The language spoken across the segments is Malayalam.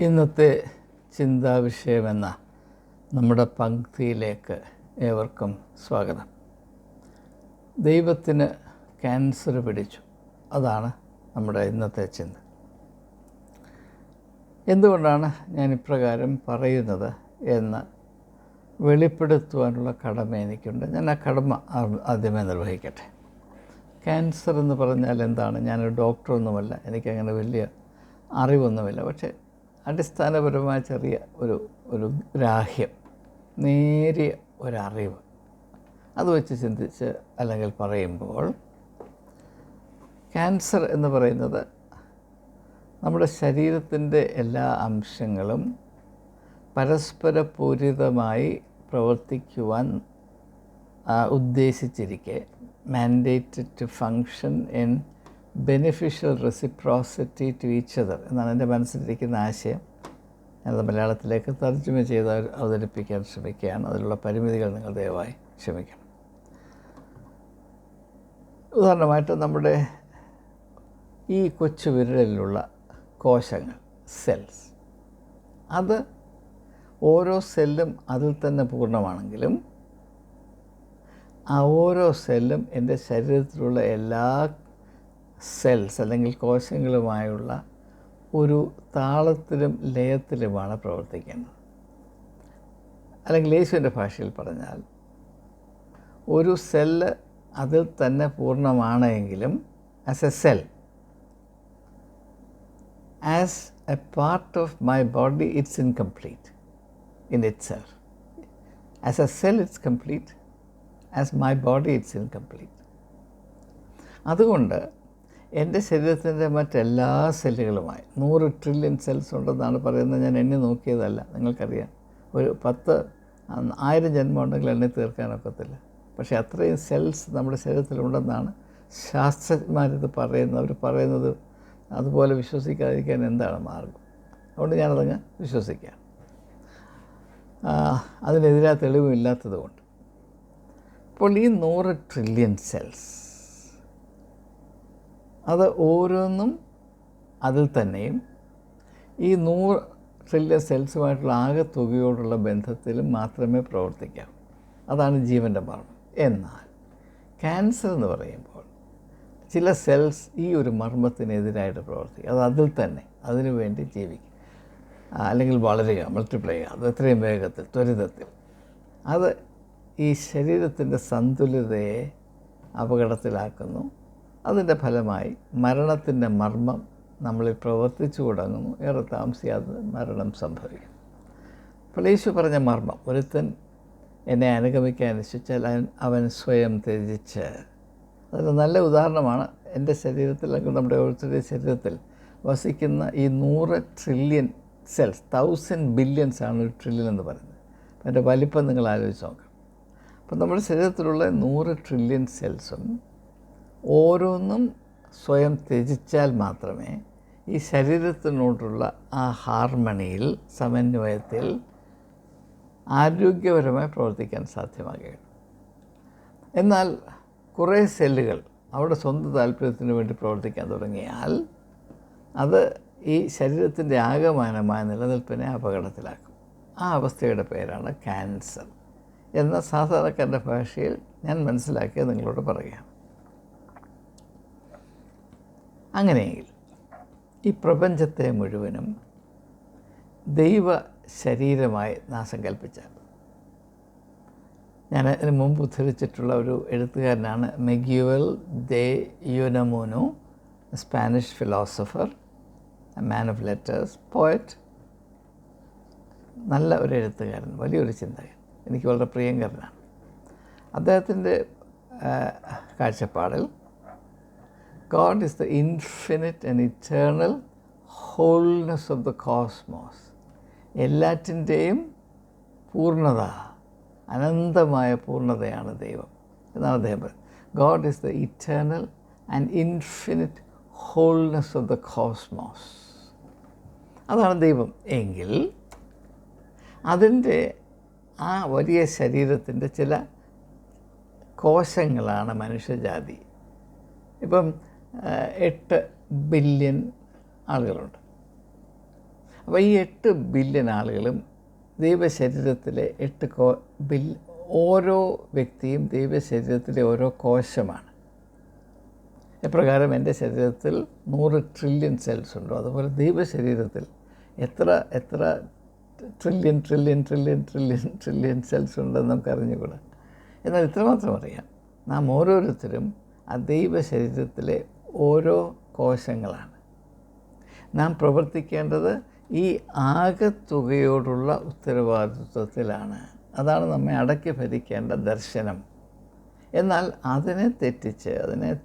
ഇന്നത്തെ ചിന്താവിഷയമെന്ന നമ്മുടെ പങ്ക്തിയിലേക്ക് ഏവർക്കും സ്വാഗതം. ദൈവത്തിന് ക്യാൻസർ പിടിച്ചു. അതാണ് നമ്മുടെ ഇന്നത്തെ ചിന്ത. എന്തുകൊണ്ടാണ് ഞാൻ ഇപ്രകാരം പറയുന്നത് എന്ന് വെളിപ്പെടുത്തുവാനുള്ള കടമ എനിക്കുണ്ട്. ഞാൻ ആ കടമ ആദ്യമേ നിർവഹിക്കട്ടെ. ക്യാൻസർ എന്ന് പറഞ്ഞാൽ എന്താണ്? ഞാനൊരു ഡോക്ടറൊന്നുമല്ല. എനിക്കങ്ങനെ വലിയ അറിവൊന്നുമില്ല. പക്ഷേ അടിസ്ഥാനപരമായ ചെറിയ ഒരു ഒരു ഗ്രാഹ്യം നേരിയ ഒരറിവ്. അത് വെച്ച് ചിന്തിച്ച് അല്ലെങ്കിൽ പറയുമ്പോൾ ക്യാൻസർ എന്ന് പറയുന്നത് നമ്മുടെ ശരീരത്തിന്റെ എല്ലാ അംശങ്ങളും പരസ്പര പൂരിതമായി പ്രവർത്തിക്കുവാൻ ഉദ്ദേശിച്ചിരിക്കെ mandated to function in beneficial reciprocity to each other എന്നാണ് എന്റെ മനസ്സിലിരിക്കുന്ന ആശയം. ഞാനത് മലയാളത്തിലേക്ക് തർജമ ചെയ്ത് അവ- അവതരിപ്പിക്കാൻ ശ്രമിക്കുകയാണ്. അതിലുള്ള പരിമിതികൾ നിങ്ങൾ ദയവായി ക്ഷമിക്കണം. ഉദാഹരണമായിട്ട് നമ്മുടെ ഈ കൊച്ചു വിരലിലുള്ള കോശങ്ങൾ സെൽസ് അത് ഓരോ സെല്ലും അതിൽ തന്നെ പൂർണമാണെങ്കിലും ആ ഓരോ സെല്ലും എന്റെ ശരീരത്തിലുള്ള എല്ലാ സെൽസ് അല്ലെങ്കിൽ കോശങ്ങളുമായുള്ള ഒരു താളത്തിലും ലയത്തിലുമാണ് പ്രവർത്തിക്കുന്നത്. അല്ലെങ്കിൽ യേശുവിന്റെ ഭാഷയിൽ പറഞ്ഞാൽ ഒരു സെല്ല് അതിൽ തന്നെ പൂർണമാണെങ്കിലും as a cell as a part of my body it's incomplete in itself as a cell it's complete as my body it's incomplete അതുകൊണ്ട് എന്റെ ശരീരത്തിന്റെ മറ്റെല്ലാ സെല്ലുകളുമായി നൂറ് ട്രില്യൺ സെൽസ് ഉണ്ടെന്നാണ് പറയുന്നത്. ഞാൻ എണ്ണി നോക്കിയതല്ല. നിങ്ങൾക്കറിയാം. ഒരു പത്ത് ആയിരം ജന്മം ഉണ്ടെങ്കിൽ എണ്ണി തീർക്കാനൊക്കത്തില്ല പക്ഷേ അത്രയും സെൽസ് നമ്മുടെ ശരീരത്തിലുണ്ടെന്നാണ് ശാസ്ത്രജ്ഞന്മാരിത് പറയുന്നത്. അവർ പറയുന്നത് അതുപോലെ വിശ്വസിക്കാതിരിക്കാൻ എന്താണ് മാർഗം? അതുകൊണ്ട് ഞാനതങ്ങ് വിശ്വസിക്കാം. ആ, അതിനെതിരായ തെളിവില്ലാത്തത് കൊണ്ട് അപ്പോൾ ഈ നൂറ് ട്രില്യൺ സെൽസ് അത് ഓരോന്നും അതിൽ തന്നെയും ഈ നൂറ് ട്രില്യൺ സെൽസുമായിട്ടുള്ള ആകെ തുകയോടുള്ള ബന്ധത്തിലും മാത്രമേ പ്രവർത്തിക്കാവൂ അതാണ് ജീവന്റെ മർമ്മം. എന്നാൽ ക്യാൻസർ എന്ന് പറയുമ്പോൾ ചില സെൽസ് ഈ ഒരു മർമ്മത്തിനെതിരായിട്ട് പ്രവർത്തിക്കും. അത് അതിൽ തന്നെ അതിനു വേണ്ടി ജീവിക്കും. അല്ലെങ്കിൽ വളരുക മൾട്ടിപ്ലൈ ചെയ്യുക. അത് എത്രയും വേഗത്തിൽ ത്വരിതത്തിൽ. അത് ഈ ശരീരത്തിന്റെ സന്തുലിതയെ അപകടത്തിലാക്കുന്നു. അതിന്റെ ഫലമായി മരണത്തിന്റെ മർമ്മം നമ്മളിൽ പ്രവർത്തിച്ചു തുടങ്ങുന്നു. ഏറെ താമസിയാതെ മരണം സംഭവിക്കും പ്ലേശു പറഞ്ഞ മർമ്മം ഒരുത്തൻ എന്നെ അനുഗമിക്കാൻ ഇച്ഛിച്ചാൽ അവൻ സ്വയം ത്യജിച്ച്. അതൊരു നല്ല ഉദാഹരണമാണ്. എന്റെ ശരീരത്തിൽ അല്ലെങ്കിൽ നമ്മുടെ ഓരോരുത്തരുടെ ശരീരത്തിൽ വസിക്കുന്ന ഈ നൂറ് ട്രില്യൺ സെൽസ് തൗസൻഡ് ബില്യൻസ് ആണ് ഒരു ട്രില്യൺ എന്ന് പറയുന്നത്. അതിന്റെ വലിപ്പം നിങ്ങൾ ആലോചിച്ച് നോക്കാം. അപ്പം നമ്മുടെ ശരീരത്തിലുള്ള നൂറ് ട്രില്യൺ സെൽസും ഓരോന്നും സ്വയം ത്യജിച്ചാൽ മാത്രമേ ഈ ശരീരത്തിനോടുള്ള ആ ഹാർമണിയിൽ സമന്വയത്തിൽ ആരോഗ്യപരമായി പ്രവർത്തിക്കാൻ സാധ്യമാകുകയുള്ളൂ. എന്നാൽ കുറേ സെല്ലുകൾ അവിടെ സ്വന്തം താല്പര്യത്തിന് വേണ്ടി പ്രവർത്തിക്കാൻ തുടങ്ങിയാൽ അത് ഈ ശരീരത്തിന്റെ ആകമാനമായ നിലനിൽപ്പിനെ അപകടത്തിലാക്കും. ആ അവസ്ഥയുടെ പേരാണ് ക്യാൻസർ. എന്ന സാധാരണക്കാരന്റെ ഭാഷയിൽ ഞാൻ മനസ്സിലാക്കിയത് നിങ്ങളോട് പറയാം അങ്ങനെയെങ്കിൽ ഈ പ്രപഞ്ചത്തെ മുഴുവനും ദൈവ ശരീരമായി നാം സങ്കല്പിച്ചാൽ ഞാൻ അതിന് മുമ്പ് ഉദ്ധരിച്ചിട്ടുള്ള ഒരു എഴുത്തുകാരനാണ് Miguel de Unamuno Spanish philosopher man of letters poet നല്ല ഒരു എഴുത്തുകാരൻ വലിയൊരു ചിന്തകൻ. എനിക്ക് വളരെ പ്രിയങ്കരനാണ്. അദ്ദേഹത്തിന്റെ കാഴ്ചപ്പാടിൽ God is the infinite and eternal wholeness of the cosmos എല്ലാറ്റിന്റെയും പൂർണത അനന്തമായ പൂർണതയാണ് ദൈവം എന്നാണ് അദ്ദേഹം പറയുന്നത്. God is the eternal and infinite wholeness of the cosmos അതാണ് ദൈവം. എങ്കിൽ അതിന്റെ ആ വലിയ ശരീരത്തിന്റെ ചില കോശങ്ങളാണ് മനുഷ്യജാതി. ഇപ്പം എട്ട് ബില്യൺ ആളുകളുണ്ട്. അപ്പോൾ ഈ എട്ട് ബില്യൺ ആളുകളും ദൈവശരീരത്തിലെ എട്ട് കോ ബിൽ ഓരോ വ്യക്തിയും ദൈവശരീരത്തിലെ ഓരോ കോശമാണ്. എപ്രകാരം എന്റെ ശരീരത്തിൽ നൂറ് ട്രില്യൺ സെൽസ് ഉണ്ടോ? അതുപോലെ ദൈവശരീരത്തിൽ എത്ര എത്ര trillion trillion trillion trillion trillion cells ഉണ്ടെന്ന് നമുക്ക് അറിഞ്ഞുകൂടാ എന്നാൽ ഇത്രമാത്രം അറിയാം. നാം ഓരോരുത്തരും ആ ദൈവശരീരത്തിലെ ഓരോ കോശങ്ങളാണ്. നാം പ്രവർത്തിക്കേണ്ടത് ഈ ആകത്തുകയോടുള്ള ഉത്തരവാദിത്വത്തിലാണ്. അതാണ് നമ്മെ അടക്കി ഭരിക്കേണ്ട ദർശനം. എന്നാൽ അതിനെ തെറ്റിച്ച് അതിനെ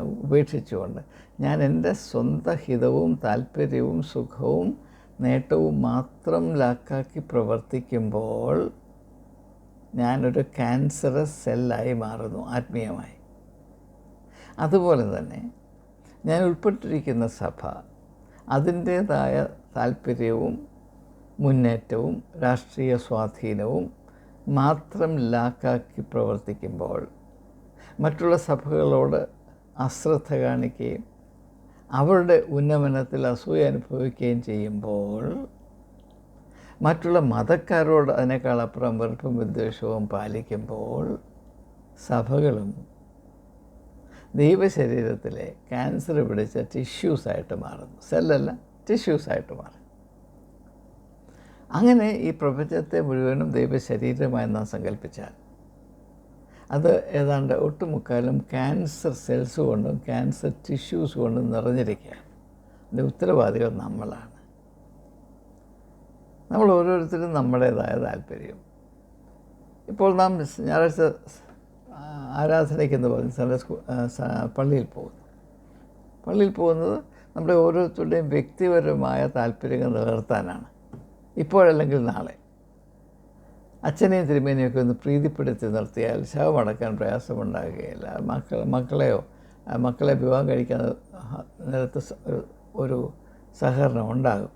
ഉപേക്ഷിച്ചുകൊണ്ട് ഞാൻ എന്റെ സ്വന്തം ഹിതവും താല്പര്യവും സുഖവും നേട്ടവും മാത്രം ലാക്കാക്കി പ്രവർത്തിക്കുമ്പോൾ ഞാനൊരു ക്യാൻസറസ് സെല്ലായി മാറുന്നു ആത്മീയമായി. അതുപോലെ തന്നെ ഞാൻ ഉൾപ്പെട്ടിരിക്കുന്ന സഭ അതിന്റേതായ താല്പര്യവും മുന്നേറ്റവും രാഷ്ട്രീയ സ്വാധീനവും മാത്രം ലാക്കാക്കി പ്രവർത്തിക്കുമ്പോൾ മറ്റുള്ള സഭകളോട് അശ്രദ്ധ കാണിക്കുകയും അവരുടെ ഉന്നമനത്തിൽ അസൂയ അനുഭവിക്കുകയും ചെയ്യുമ്പോൾ മറ്റുള്ള മതക്കാരോട് അതിനേക്കാൾ അപ്പുറം വെറുപ്പും വിദ്വേഷവും പാലിക്കുമ്പോൾ സഭകളും ദൈവശരീരത്തിലെ ക്യാൻസർ പിടിച്ച ടിഷ്യൂസായിട്ട് മാറുന്നു. സെല്ലല്ല ടിഷ്യൂസായിട്ട് മാറും. അങ്ങനെ ഈ പ്രപഞ്ചത്തെ മുഴുവനും ദൈവശരീരമായി നാം സങ്കല്പിച്ചാൽ അത് ഏതാണ്ട് ഒട്ടുമുക്കാലും ക്യാൻസർ സെൽസ് കൊണ്ടും ക്യാൻസർ ടിഷ്യൂസ് കൊണ്ടും നിറഞ്ഞിരിക്കുകയാണ്. അതിന്റെ ഉത്തരവാദികൾ നമ്മളാണ്. നമ്മൾ ഓരോരുത്തരും നമ്മുടേതായ താല്പര്യം ഇപ്പോൾ നാം ഞായറാഴ്ച ആ, ആരാധനയ്ക്ക് സ്ഥല പറഞ്ഞ് സൺഡേ സ്കൂൾ ആ, സ- പള്ളിയിൽ പോകുന്നു. പള്ളിയിൽ പോകുന്നത് നമ്മുടെ ഓരോരുത്തരുടെയും വ്യക്തിപരമായ താല്പര്യങ്ങൾ നിലനിർത്താനാണ്. ഇപ്പോഴല്ലെങ്കിൽ നാളെ. അച്ഛനെയും തിരുമേനെയൊക്കെ ഒന്ന് പ്രീതിപ്പെടുത്തി നിർത്തിയാൽ ശവമടക്കാൻ പ്രയാസമുണ്ടാകുകയില്ല. മക്കൾ മക്കളെയോ മക്കളെ വിവാഹം കഴിക്കാൻ നേരത്ത് ഒരു- സഹകരണം ഉണ്ടാകും.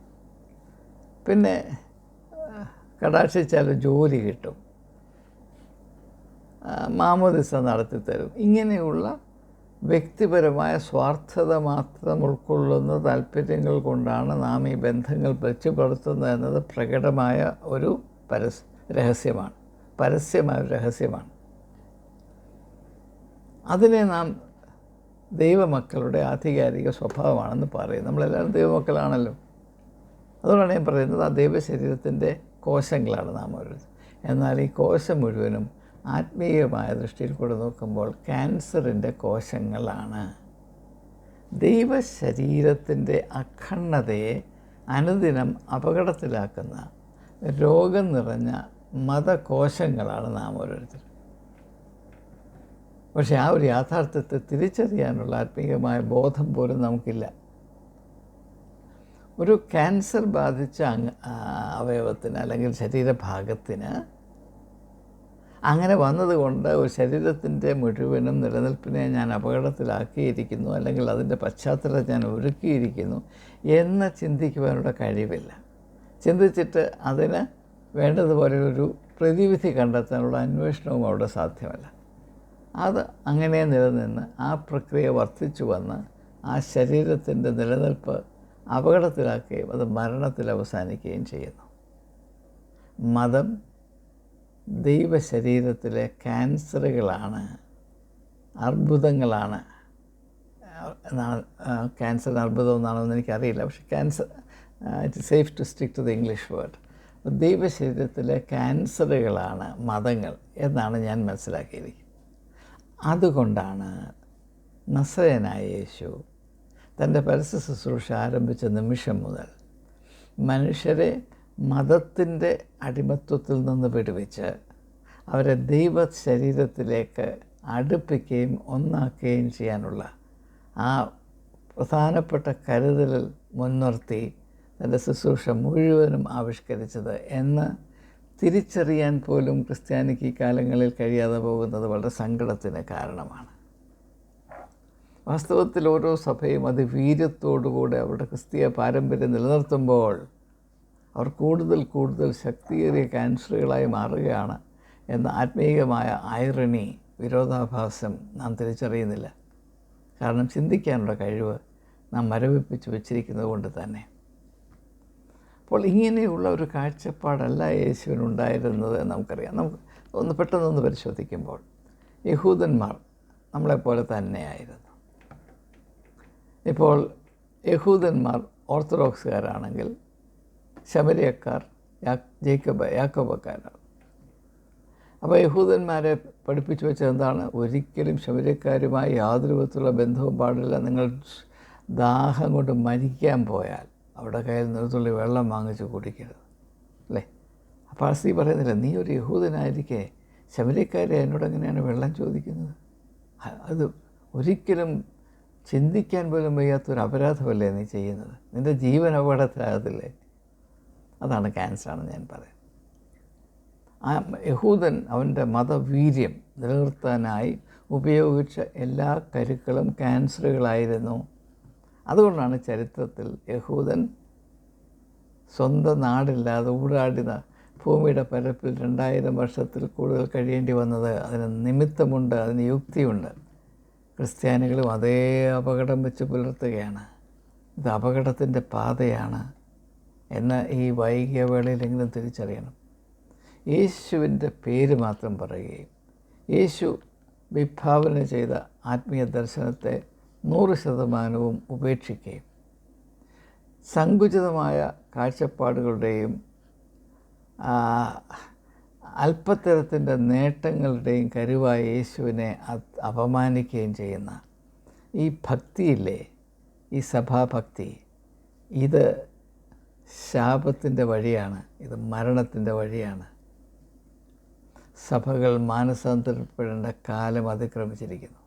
പിന്നെ കടാക്ഷിച്ചാൽ ജോലി കിട്ടും. മാമോദിസ നടത്തിത്തരും. ഇങ്ങനെയുള്ള വ്യക്തിപരമായ സ്വാർത്ഥത മാത്രം ഉൾക്കൊള്ളുന്ന താല്പര്യങ്ങൾ കൊണ്ടാണ് നാം ഈ ബന്ധങ്ങൾ മെച്ചപ്പെടുത്തുന്നത് എന്നത് പ്രകടമായ ഒരു പരസ് രഹസ്യമാണ്. പരസ്യമായ രഹസ്യമാണ്. അതിനെ നാം ദൈവമക്കളുടെ ആധികാരിക സ്വഭാവമാണെന്ന് പറയും. നമ്മളെല്ലാവരും ദൈവമക്കളാണല്ലോ. അതുകൊണ്ടാണ് ഞാൻ പറയുന്നത് ആ ദൈവശരീരത്തിന്റെ കോശങ്ങളാണ് നാം ഓരോരുത്തർ. എന്നാൽ ഈ കോശം മുഴുവനും ആത്മീയമായ ദൃഷ്ടിയിൽ കൂടെ നോക്കുമ്പോൾ ക്യാൻസറിന്റെ കോശങ്ങളാണ്. ദൈവശരീരത്തിന്റെ അഖണ്ഡതയെ അനുദിനം അപകടത്തിലാക്കുന്ന രോഗം നിറഞ്ഞ മതകോശങ്ങളാണ് നാം ഓരോരുത്തർ പക്ഷേ ആ ഒരു യാഥാർത്ഥ്യത്തെ തിരിച്ചറിയാനുള്ള ആത്മീയമായ ബോധം പോലും നമുക്കില്ല. ഒരു ക്യാൻസർ ബാധിച്ച അവയവത്തിന് അല്ലെങ്കിൽ ശരീരഭാഗത്തിന് അങ്ങനെ വന്നതുകൊണ്ട് ഒരു ശരീരത്തിന്റെ മുഴുവനും നിലനിൽപ്പിനെ ഞാൻ അപകടത്തിലാക്കിയിരിക്കുന്നു അല്ലെങ്കിൽ അതിന്റെ പശ്ചാത്തലം ഞാൻ ഒരുക്കിയിരിക്കുന്നു എന്ന് ചിന്തിക്കുവാനുള്ള കഴിവില്ല. ചിന്തിച്ചിട്ട് അതിന് വേണ്ടതുപോലെ ഒരു പ്രതിവിധി കണ്ടെത്താനുള്ള അന്വേഷണവും അവിടെ സാധ്യമല്ല. അത് അങ്ങനെ നിലനിന്ന് ആ പ്രക്രിയ വർദ്ധിച്ചു വന്ന് ആ ശരീരത്തിന്റെ നിലനിൽപ്പ് അപകടത്തിലാക്കുകയും അത് മരണത്തിൽ അവസാനിക്കുകയും ചെയ്യുന്നു. മതം ദൈവശരീരത്തിലെ ക്യാൻസറുകളാണ് അർബുദങ്ങളാണ്. എന്നാണ് ക്യാൻസർ അർബുദം എന്നാണോ എന്ന് എനിക്കറിയില്ല. പക്ഷേ cancer it safe to stick to the English word. ദൈവശരീരത്തിലെ ക്യാൻസറുകളാണ് മതങ്ങൾ എന്നാണ് ഞാൻ മനസ്സിലാക്കിയിരിക്കുന്നത്. അതുകൊണ്ടാണ് നസ്രയനായ യേശു തന്റെ പരസ്യ ശുശ്രൂഷ ആരംഭിച്ച നിമിഷം മുതൽ മനുഷ്യരെ മതത്തിന്റെ അടിമത്വത്തിൽ നിന്ന് വിടുവിച്ച് അവരെ ദൈവ ശരീരത്തിലേക്ക് അടുപ്പിക്കുകയും ഒന്നാക്കുകയും ചെയ്യാനുള്ള ആ പ്രധാനപ്പെട്ട കരുതലിൽ മുൻനിർത്തി തന്റെ ശുശ്രൂഷ മുഴുവനും ആവിഷ്കരിച്ചത് എന്ന് തിരിച്ചറിയാൻ പോലും ക്രിസ്ത്യാനിക്ക് കാലങ്ങളിൽ കഴിയാതെ പോകുന്നത് വളരെ സങ്കടത്തിന് കാരണമാണ്. വാസ്തവത്തിൽ ഓരോ സഭയും അത് വീര്യത്തോടുകൂടെ അവരുടെ ക്രിസ്തീയ പാരമ്പര്യം നിലനിർത്തുമ്പോൾ അവർ കൂടുതൽ കൂടുതൽ ശക്തിയേറിയ ക്യാൻസറുകളായി മാറുകയാണ് എന്ന ആത്മീയമായ ഐറണി വിരോധാഭാസം നാം തിരിച്ചറിയുന്നില്ല. കാരണം ചിന്തിക്കാനുള്ള കഴിവ് നാം മരവിപ്പിച്ച് വെച്ചിരിക്കുന്നത് കൊണ്ട് തന്നെ. അപ്പോൾ ഇങ്ങനെയുള്ള ഒരു കാഴ്ചപ്പാടല്ല യേശുവിനുണ്ടായിരുന്നത് നമുക്കറിയാം. നമുക്ക് ഒന്ന് പെട്ടെന്നൊന്ന് പരിശോധിക്കുമ്പോൾ യഹൂദന്മാർ നമ്മളെപ്പോലെ തന്നെയായിരുന്നു. ഇപ്പോൾ യഹൂദന്മാർ ഓർത്തഡോക്സുകാരാണെങ്കിൽ ശബരിയക്കാർ ജേക്കബ യാക്കോബക്കാരാണ്. അപ്പോൾ യഹൂദന്മാരെ പഠിപ്പിച്ചു വെച്ചത് എന്താണ്? ഒരിക്കലും ശബരിക്കാരുമായി യാതൊരു വിധത്തിലുള്ള ബന്ധവും പാടില്ല. നിങ്ങൾ ദാഹം കൊണ്ട് മരിക്കാൻ പോയാൽ അവിടെ കയ്യിൽ നിർത്തുള്ളി വെള്ളം വാങ്ങിച്ച് കുടിക്കരുത്. അല്ലേ? അപ്പോൾ സ്ത്രീ പറയുന്നില്ല നീ ഒരു യഹൂദനായിരിക്കെ ശബരിക്കാരെ എന്നോട് എങ്ങനെയാണ് വെള്ളം ചോദിക്കുന്നത്? അത് ഒരിക്കലും ചിന്തിക്കാൻ പോലും വയ്യാത്തൊരു അപരാധമല്ലേ നീ ചെയ്യുന്നത്? നിന്റെ ജീവൻ അപകടത്തിലാകത്തില്ലേ? അതാണ് ക്യാൻസറാണ് ഞാൻ പറയുന്നത്. ആ യഹൂദൻ അവന്റെ മതവീര്യം നിലനിർത്താനായി ഉപയോഗിച്ച എല്ലാ കരുക്കളും ക്യാൻസറുകളായിരുന്നു. അതുകൊണ്ടാണ് ചരിത്രത്തിൽ യഹൂദൻ സ്വന്തം നാടില്ലാതെ ഊടാടിന ഭൂമിയുടെ പരപ്പിൽ രണ്ടായിരം വർഷത്തിൽ കൂടുതൽ കഴിയേണ്ടി വന്നത്. അതിന് നിമിത്തമുണ്ട് അതിന് യുക്തിയുണ്ട്. ക്രിസ്ത്യാനികളും അതേ അപകടം വെച്ച് പുലർത്തുകയാണ്. ഇത് അപകടത്തിന്റെ പാതയാണ്. എന്ന് ഈ വൈകിയ വേളയിലെങ്കിലും തിരിച്ചറിയണം. യേശുവിന്റെ പേര് മാത്രം പറയുകയും യേശു വിഭാവന ചെയ്ത ആത്മീയ ദർശനത്തെ നൂറ് ശതമാനവും ഉപേക്ഷിക്കുകയും സങ്കുചിതമായ കാഴ്ചപ്പാടുകളുടെയും അല്പത്തരത്തിന്റെ നേട്ടങ്ങളുടെയും കരുവായ യേശുവിനെ അപമാനിക്കുകയും ചെയ്യുന്ന ഈ ഭക്തിയില്ലേ ഈ സഭാഭക്തി ഇത് ശാപത്തിന്റെ വഴിയാണ് ഇത് മരണത്തിന്റെ വഴിയാണ്. സഭകൾ മാനസാന്തരപ്പെടേണ്ട കാലം അതിക്രമിച്ചിരിക്കുന്നു.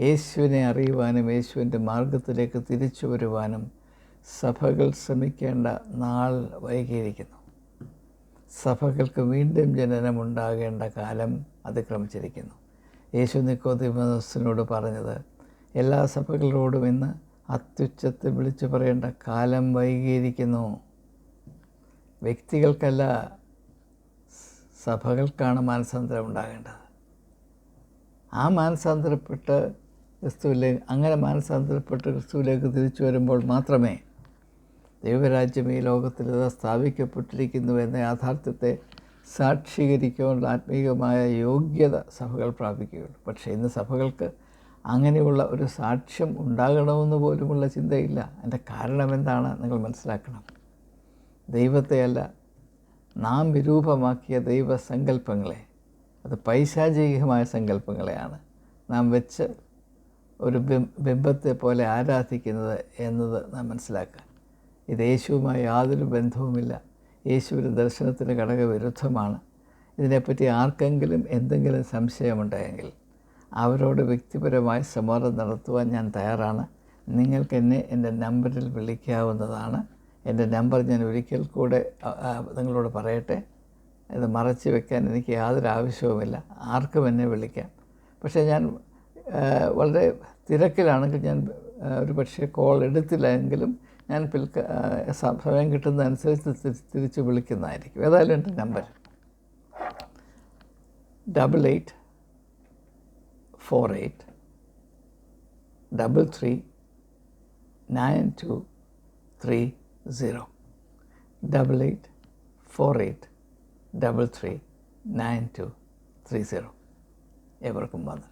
യേശുവിനെ അറിയുവാനും യേശുവിന്റെ മാർഗത്തിലേക്ക് തിരിച്ചു വരുവാനും സഭകൾ ശ്രമിക്കേണ്ട നാൾ വൈകിയിരിക്കുന്നു. സഭകൾക്ക് വീണ്ടും ജനനമുണ്ടാകേണ്ട കാലം അതിക്രമിച്ചിരിക്കുന്നു. യേശു നിക്കോദിമോസിനോട് പറഞ്ഞത് എല്ലാ സഭകളോടും ഇന്ന് അത്യുച്ചത്തിൽ വിളിച്ചു പറയേണ്ട കാലം വൈകിയിരിക്കുന്നു. വ്യക്തികൾക്കല്ല സഭകൾക്കാണ് മാനസാന്തരം ഉണ്ടാകേണ്ടത്. ആ മാനസാന്തരപ്പെട്ട് ക്രിസ്തുവിലേക്ക് അങ്ങനെ മാനസാന്തരപ്പെട്ട് ക്രിസ്തുവിലേക്ക് തിരിച്ചു വരുമ്പോൾ മാത്രമേ ദൈവരാജ്യം ഈ ലോകത്തിൽ ഇത് സ്ഥാപിക്കപ്പെട്ടിരിക്കുന്നു എന്ന യാഥാർത്ഥ്യത്തെ സാക്ഷീകരിക്കാനുള്ള ആത്മീയമായ യോഗ്യത സഭകൾ പ്രാപിക്കുകയുള്ളൂ. പക്ഷേ ഇന്ന് സഭകൾക്ക് അങ്ങനെയുള്ള ഒരു സാക്ഷ്യം ഉണ്ടാകണമെന്ന് പോലുമുള്ള ചിന്തയില്ല. അതിന്റെ കാരണം എന്താണ്? നിങ്ങൾ മനസ്സിലാക്കണം. ദൈവത്തെയല്ല നാം വിരൂപമാക്കിയ ദൈവസങ്കല്പങ്ങളെ അത് പൈശാചികമായ സങ്കല്പങ്ങളെയാണ് നാം വെച്ച് ഒരു ബിംബത്തെ പോലെ ആരാധിക്കുന്നത് എന്നത് നാം മനസ്സിലാക്കുക. ഇത് യേശുവുമായി യാതൊരു ബന്ധവുമില്ല. യേശുവിന്റെ ദർശനത്തിന് ഘടകവിരുദ്ധമാണ്. ഇതിനെപ്പറ്റി ആർക്കെങ്കിലും എന്തെങ്കിലും സംശയമുണ്ടെങ്കിൽ അവരോട് വ്യക്തിപരമായി സംവാദം നടത്തുവാൻ ഞാൻ തയ്യാറാണ്. നിങ്ങൾക്ക് എന്നെ എന്റെ നമ്പറിൽ വിളിക്കാവുന്നതാണ്. എന്റെ നമ്പർ ഞാൻ ഒരിക്കൽ കൂടെ നിങ്ങളോട് പറയട്ടെ. ഇത് മറച്ച് വെക്കാൻ എനിക്ക് യാതൊരു ആവശ്യവുമില്ല. ആർക്കും എന്നെ വിളിക്കാം. പക്ഷേ ഞാൻ വളരെ തിരക്കിലാണെങ്കിൽ ഞാൻ ഒരു പക്ഷേ കോൾ എടുത്തില്ല എങ്കിലും ഞാൻ പിൽക്ക സമയം കിട്ടുന്നതനുസരിച്ച് തിരി- തിരിച്ച് വിളിക്കുന്നതായിരിക്കും. ഏതായാലും എന്റെ number. Double eight four eight double three nine two three zero double eight four eight double three nine two three zero ഏവർക്കും വന്ദനം